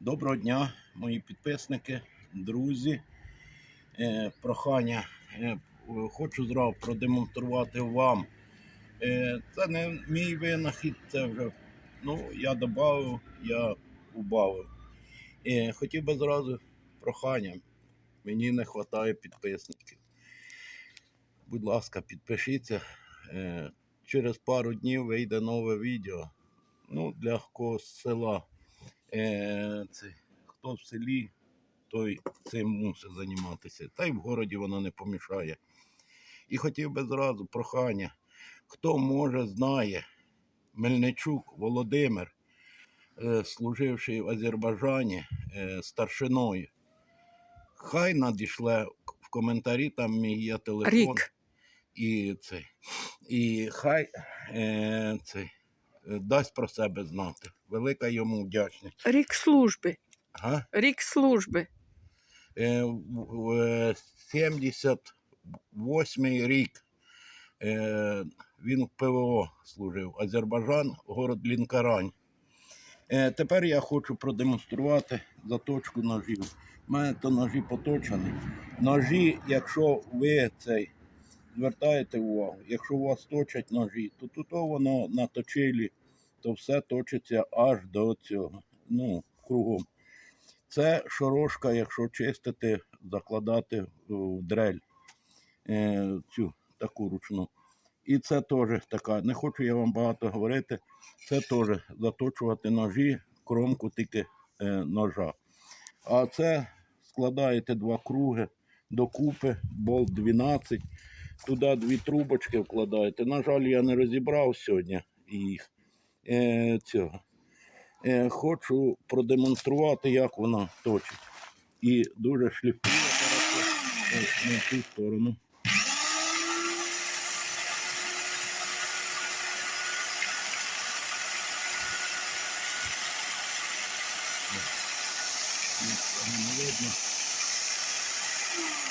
Доброго дня, мої підписники, друзі. Е, прохання. Е, хочу зразу продемонструвати вам. Е, це не мій винахід, це вже ну, я додав, я убавив. Е, хотів би зразу прохання. Мені не вистачає підписників. Будь ласка, підпишіться. Через пару днів вийде нове відео. Ну, для когось села. Е, це, хто в селі, той цим мусить займатися. Та й в городі воно не помішає. І хотів би зразу прохання, хто може, знає, Мельничук Володимир, е, служивший в Азербайджані е, старшиною. Хай надійшле в коментарі, там мій є телефон. Рік. І, це, і хай е, це, дасть про себе знати. Велика йому вдячність. Рік служби. Ага. Рік служби. Е, в- в- е, 78-й рік е, він в ПВО служив. Азербайджан, город Лінкарань. Е, тепер я хочу продемонструвати заточку ножів. У мене то ножі поточені. Ножі, якщо ви цей звертаєте увагу, якщо у вас точать ножі, то тут воно на точилі, то все точиться аж до цього. Ну, кругом. Це шорошка, якщо чистити, закладати в дрель е, цю таку ручну. І це теж така, не хочу я вам багато говорити, це теж заточувати ножі, кромку тільки е, ножа. А це складаєте два круги докупи, болт 12, туди дві трубочки вкладаєте. На жаль, я не розібрав сьогодні їх. Е, цього. Е, хочу продемонструвати, як вона точить. І дуже шліфує на ту сторону.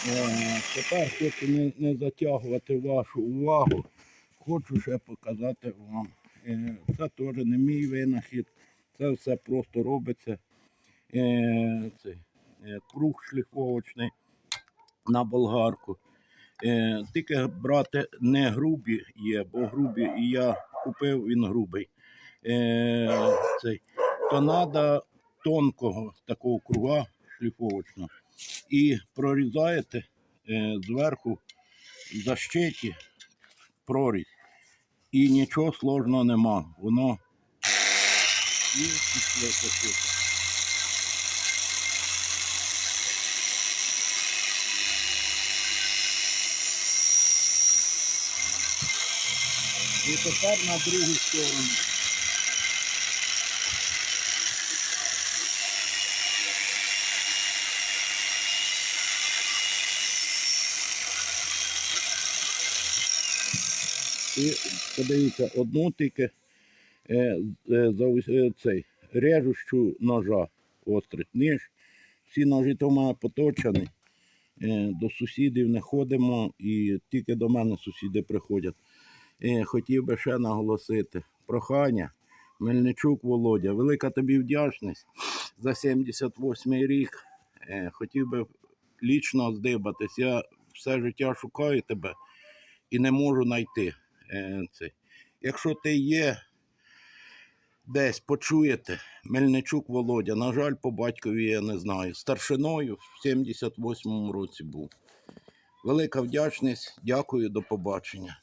Е, Тепер хочу не, не затягувати вашу увагу. Хочу ще показати вам. Е, Це теж не мій винахід. Це все просто робиться. Е, цей, е, Круг шліфовочний на болгарку. Тільки брати не грубі є, бо грубі і я купив, він грубий. Цей, то треба тонкого такого круга шліфовочного. І прорізаєте зверху защиті прорізь. І нічого сложного нема. Воно і пішло косити. І тепер на другу сторону. І подивіться, одну тільки е, е, за е, цей режущу ножа острить ніж. Всі ножі то в мене поточені. Е, до сусідів не ходимо і тільки до мене сусіди приходять. Е, хотів би ще наголосити. Прохання, Мельничук Володя, велика тобі вдячність за 78-й рік. Е, хотів би лічно здибатись. Я все життя шукаю тебе і не можу знайти. Е. Якщо ти є десь, почуєте, Мельничук Володя, на жаль, по батькові я не знаю. Старшиною в 78-му році був. Велика вдячність, дякую, до побачення.